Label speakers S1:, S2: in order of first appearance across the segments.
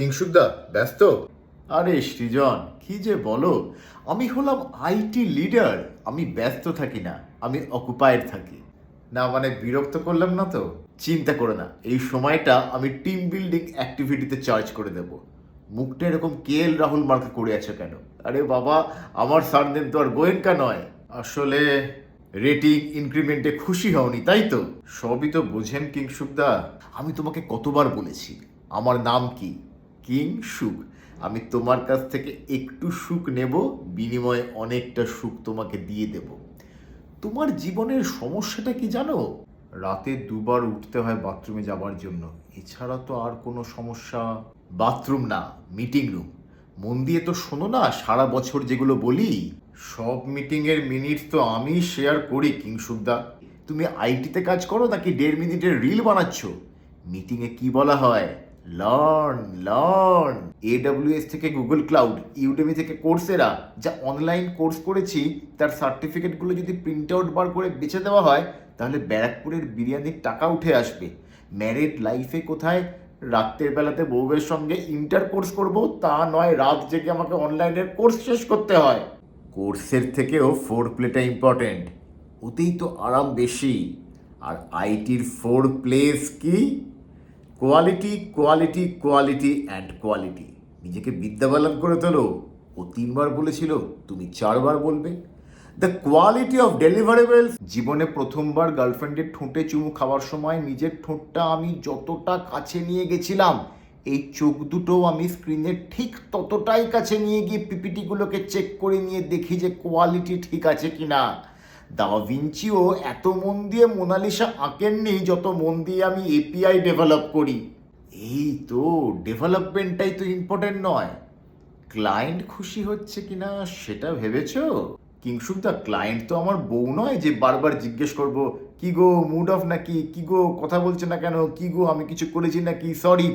S1: কিংসুকদা ব্যস্ত? আরে সৃজন, কি যে বলো? আমি হলাম আইটি লিডার, আমি ব্যস্ত থাকি না, আমি অকুপায়েড থাকি। না মানে বিরক্ত করলাম না তো? চিন্তা করো না, এই সময়টা আমি টিম বিল্ডিং অ্যাক্টিভিটিতে চার্জ করে দেব। মুখটা এরকম কে এল রাহুল মার্কে করে আছো কেন? আরে বাবা, আমার সারনেম তো আর গোয়েঙ্কা নয়। আসলে রেটিং ইনক্রিমেন্টে খুশি হওনি, তাই তো? সবই তো বোঝেন কিংসুকদা আমি তোমাকে কতবার বলেছি, আমার নাম কি? কিং সুখ। আমি তোমার কাছ থেকে একটু সুখ নেব, বিনিময়ে অনেকটা সুখ তোমাকে দিয়ে দেব। তোমার জীবনের সমস্যাটা কি জানো? রাতে দুবার উঠতে হয় বাথরুমে যাবার জন্য। এছাড়া তো আর কোনো সমস্যা। বাথরুম না, মিটিং রুম। মন দিয়ে তো শোনো না, সারা বছর যেগুলো বলি, সব মিটিংয়ের মিনিট তো আমি শেয়ার করি কিংসুকদা তুমি আইটিতে কাজ করো নাকি দেড় মিনিটের রিল বানাচ্ছ? মিটিংয়ে কি বলা হয়? লার্ন লার্ন এডব্লিউএস থেকে গুগল ক্লাউড ইউডেমি থেকে কোর্সেরা যা অনলাইন কোর্স করেছি, তার সার্টিফিকেটগুলো যদি প্রিন্ট আউট বার করে বেচে দেওয়া হয়, তাহলে ব্যারাকপুরের বিরিয়ানির টাকা উঠে আসবে। ম্যারিড লাইফে কোথায়? রাত্রের বেলাতে বউয়ের সঙ্গে ইন্টার কোর্স করব, তা নয়, রাত জেগে আমাকে অনলাইনের কোর্স শেষ করতে হয়। কোর্সের থেকেও ফোর প্লেটা ইম্পর্টেন্ট ওতেই তো আরাম বেশি। আর আইটির ফোর প্লেস কি? Quality quality quality and quality নিজেকে বিদ্যা বিদ্যাবালন করে তোলো। ও তিনবার বলেছিল, তুমি চারবার বলবে। দ্য কোয়ালিটি অফ ডেলিভারেবলস জীবনে প্রথমবার গার্লফ্রেন্ডের ঠোঁটে চুমু খাওয়ার সময় নিজের ঠোঁটটা আমি যতটা কাছে নিয়ে গেছিলাম, এই চোখ দুটো আমি স্ক্রিনের ঠিক ততটাই কাছে নিয়ে গিয়ে পিপিটিগুলোকে চেক করে নিয়ে দেখি যে কোয়ালিটি ঠিক আছে কিনা। দা ভিঞ্চিও এত মন দিয়ে মোনালিসা আঁকেননি যত মন দিয়ে আমি এপিআই ডেভেলপ করি। এই তো ডেভেলপমেন্টটাই তো ইম্পর্টেন্ট নয়। ক্লায়েন্ট খুশি হচ্ছে কিনা সেটা ভেবেছো? কিংসুকদা ক্লায়েন্ট তো আমার বউ নয় যে বারবার জিজ্ঞেস করব, কি গো মুড অফ নাকি? কি গো, কথা বলছে না কেন? কি গো, আমি কিছু করেছি নাকি? সরি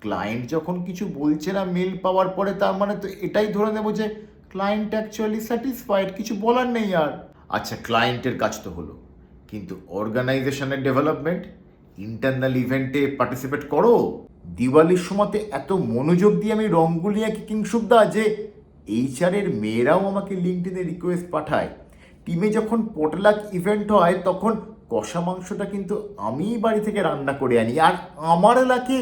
S1: ক্লায়েন্ট যখন কিছু বলছে না মেল পাওয়ার পরে তার মানে তো এটাই ধরে নেব যে ক্লায়েন্ট অ্যাকচুয়ালি স্যাটিসফাইড কিছু বলার নেই আর। আচ্ছা ক্লায়েন্টের কাজ তো হলো। কিন্তু অর্গানাইজেশনের ডেভেলপমেন্ট ইন্টারনাল ইভেন্টে পার্টিসিপেট করো। দিওয়ালির সময়তে এত মনোযোগ দিয়ে আমি রঙ্গুলি আঁকি কিংসুকদা যে এইচআরের মেয়েরাও আমাকে লিঙ্কডিনে রিকোয়েস্ট পাঠায়। টিমে যখন পটলাক ইভেন্ট হয়, তখন কষা মাংসটা কিন্তু আমিই বাড়ি থেকে রান্না করে আনি। আর আমার এলাকে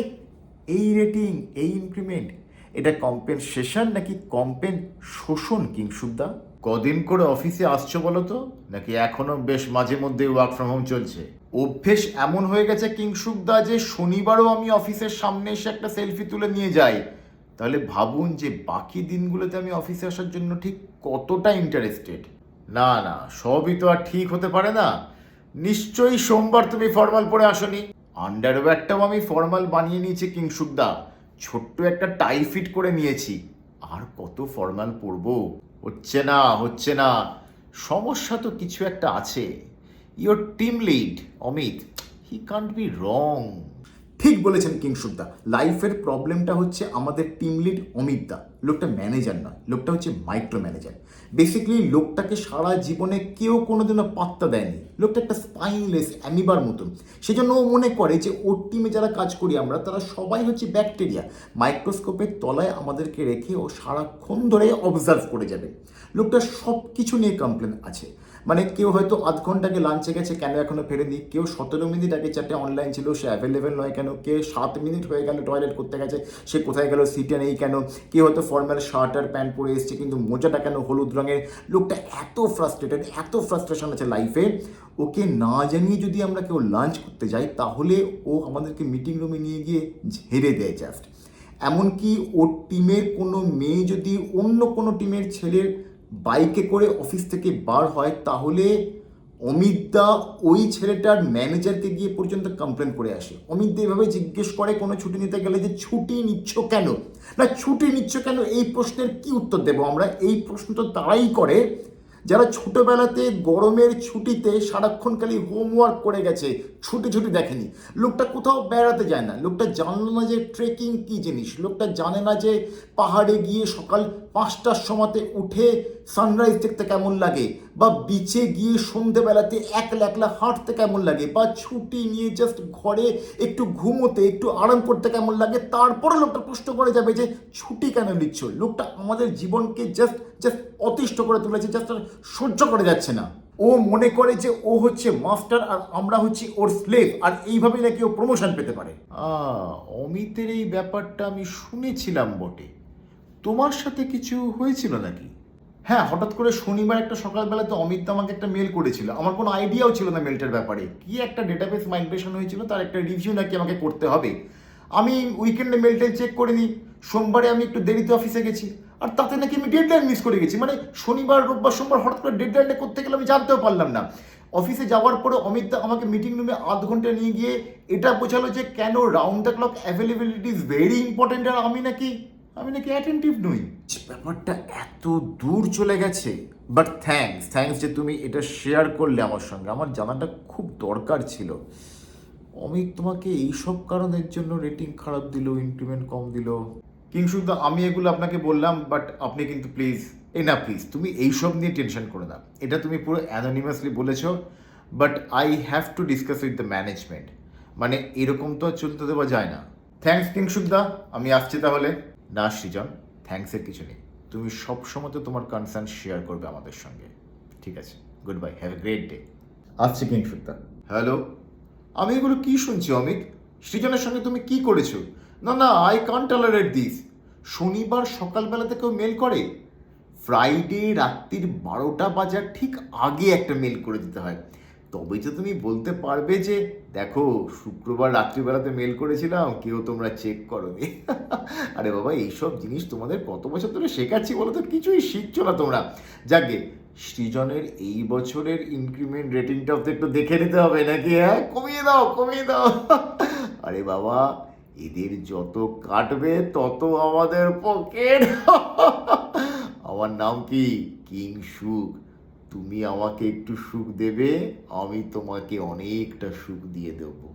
S1: এই রেটিং এই ইনক্রিমেন্ট এটা কম্পেনসেশন নাকি কম্পেন শোষণ কিংসুকদা কদিন করে অফিসে আসছো বলো তো? নাকি এখনও বেশ মাঝে মধ্যে ওয়ার্ক ফ্রম হোম চলছে? অভ্যেস এমন হয়ে গেছে কিংসুকদা যে শনিবারও আমি অফিসের সামনে এসে একটা সেলফি তুলে নিয়ে যাই। তাহলে ভাবুন যে বাকি দিনগুলোতে আমি অফিসে আসার জন্য ঠিক কতটা ইন্টারেস্টেড না না, সবই তো আর ঠিক হতে পারে না। নিশ্চয়ই সোমবার তুমি ফর্মাল পরে আসনি। আন্ডারওয়্যারটাও আমি ফর্মাল বানিয়ে নিয়েছি কিংসুকদা। ছোট্ট একটা টাই ফিট করে নিয়েছি। আর কত ফর্মাল পরবো? হচ্ছে না হচ্ছে না। সমস্যা তো কিছু একটা আছে। Your team lead Amit he can't be wrong ঠিক বলেছেন কিংসুকদা লাইফের প্রবলেমটা হচ্ছে আমাদের টিম লিড অমিত দা। লোকটা ম্যানেজার নয়, লোকটা হচ্ছে মাইক্রো ম্যানেজার বেসিক্যালি লোকটাকে সারা জীবনে কেউ কোনোদিনও পাত্তা দেয়নি। লোকটা একটা স্পাইনলেস অ্যামিবার মতন। সেজন্য ও মনে করে যে ওর টিমে যারা কাজ করি আমরা, তারা সবাই হচ্ছে ব্যাকটেরিয়া মাইক্রোস্কোপের তলায় আমাদেরকে রেখে ও সারাক্ষণ ধরে অবজার্ভ করে যাবে। লোকটা সব কিছু নিয়ে কমপ্লেন আছে। মানে কেউ হয়তো আধ ঘন্টাকে লাঞ্চে গেছে কেন এখনও ফেরেনি। কেউ সতেরো মিনিট আগে চারটে অনলাইন ছিল, সে অ্যাভেলেবেল নয় কেন? কেউ সাত মিনিট হয়ে গেল টয়লেট করতে গেছে, সে কোথায় গেল সিটে নেই কেন কেউ হয়তো ফর্মাল শার্ট আর প্যান্ট পরে এসছে, কিন্তু মোজাটা কেন হলুদ রঙের? লোকটা এত ফ্রাস্ট্রেটেড এত ফ্রাস্ট্রেশন আছে লাইফে ওকে না জানিয়ে যদি আমরা কেউ লাঞ্চ করতে যাই, তাহলে ও আমাদেরকে মিটিং রুমে নিয়ে গিয়ে ঝেড়ে দেয় জাস্ট এমনকি ওর টিমের কোনো মেয়ে যদি অন্য কোনো টিমের ছেলের বাইকে করে অফিস থেকে বার হয়, তাহলে অমিত দা ওই ছেলেটার ম্যানেজারকে গিয়ে পর্যন্ত কমপ্লেন করে আসে। অমিত দা এভাবে জিজ্ঞেস করে, কোনো ছুটি নিতে গেলে যে, ছুটি নিচ্ছ কেন? না, ছুটি নিচ্ছ কেন? এই প্রশ্নের কি উত্তর দেবো আমরা? এই প্রশ্ন তো তারাই করে। যারা ছোটোবেলাতে গরমের ছুটিতে সারাক্ষণ খালি হোমওয়ার্ক করে গেছে, ছুটি ছুটি দেখেনি, লোকটা কোথাও বেড়াতে যায় না। লোকটা জানলো না যে ট্রেকিং কী জিনিস? লোকটা জানে না যে, পাহাড়ে গিয়ে সকাল পাঁচটার সময়তে উঠে সানরাইজ দেখতে কেমন লাগে? বা বিচে গিয়ে সন্ধেবেলাতে একলা একলা হাঁটতে কেমন লাগে? বা ছুটি নিয়ে জাস্ট ঘরে একটু ঘুমোতে, একটু আরাম করতে কেমন লাগে? তারপরে লোকটা প্রশ্ন করে যাবে যে, ছুটি কেন নিচ্ছ? লোকটা আমাদের জীবনকে জাস্ট জাস্ট অতিষ্ঠ করে তুলেছে জাস্ট সহ্য করে যাচ্ছে না। ও মনে করে যে, ও হচ্ছে মাস্টার আর আমরা হচ্ছি ওর স্লেভ আর এইভাবেই নাকি ও প্রমোশন পেতে পারে। অমিতের এই ব্যাপারটা আমি শুনেছিলাম বটে। তোমার সাথে কিছু হয়েছিল নাকি? হ্যাঁ হঠাৎ করে শনিবার একটা সকালবেলা তো অমিত আমাকে একটা মেল করেছিল। আমার কোনো আইডিয়াও ছিল না মেলটার ব্যাপারে। কি একটা ডেটাবেস মাইগ্রেশন হয়েছিল, তার একটা রিভিউ নাকি আমাকে করতে হবে? আমি উইকেন্ডে মেলটা চেক করে নিই। সোমবারে আমি একটু দেরিতে অফিসে গেছি। আর তাতে নাকি আমি ডেডলাইন মিস করে গেছি। মানে শনিবার, রোববার, সোমবার হঠাৎ করে ডেডলাইনটা করতে গেলে আমি জানতেও পারলাম না। অফিসে যাওয়ার পরে অমিত দা আমাকে মিটিং রুমে আধ ঘণ্টা নিয়ে গিয়ে এটা বোঝালো যে কেন round the clock availability is very important আর আমি নাকি আমি নাকি অ্যাটেন্টিভ নই। ব্যাপারটা এত দূর চলে গেছে। বাট থ্যাঙ্কস থ্যাঙ্কস যে তুমি এটা শেয়ার করলে আমার সঙ্গে। আমার জানাটা খুব দরকার ছিল। অমিত তোমাকে এইসব কারণের জন্য রেটিং খারাপ দিল ইনক্রিমেন্ট কম দিল। কিংশুদ্ধ আমি এগুলো আপনাকে বললাম বাট আপনি কিন্তু প্লিজ এ না প্লিজ তুমি এইসব নিয়ে টেনশন করে না। এটা তুমি পুরো অ্যানোনিমাসলি বলেছ but I have to discuss with the management মানে এরকম তো আর চলতে দেওয়া যায় না। থ্যাঙ্কস কিংশুদ্ধা আমি আসছি তাহলে। না সৃজন থ্যাঙ্কসের কিছু নেই। তুমি সব সময় তো তোমার কনসার্ন শেয়ার করবে আমাদের সঙ্গে। ঠিক আছে? Good bye have a great day আসছি কিংশুদ্ধা হ্যালো আমি এগুলো কি শুনছি অমিত? সৃজনের সঙ্গে তুমি কি করেছ? না না আই কান টলারেট দিস শনিবার সকালবেলাতে কেউ মেল করে। ফ্রাইডে রাত্রির বারোটা বাজার ঠিক আগে একটা মেল করে দিতে হয়। তবে তো তুমি বলতে পারবে যে, দেখো, শুক্রবার রাত্রিবেলাতে মেল করেছিলাম, কেউ তোমরা চেক করোনি। আরে বাবা, এইসব জিনিস তোমাদের কত বছর ধরে শেখাচ্ছি বলো তো, কিছুই শিখছো না তোমরা। যাকে, সৃজনের এই বছরের ইনক্রিমেন্ট রেটিংটাও তো একটু দেখে নিতে হবে নাকি হ্যাঁ? কমিয়ে দাও কমিয়ে দাও। আরে বাবা, এদের যত কাটবে, তত আমাদের পকেট আমার নাম কি? কিং সুখ। তুমি আমাকে একটু সুখ দেবে আমি তোমাকে অনেকটা সুখ দিয়ে দেবো।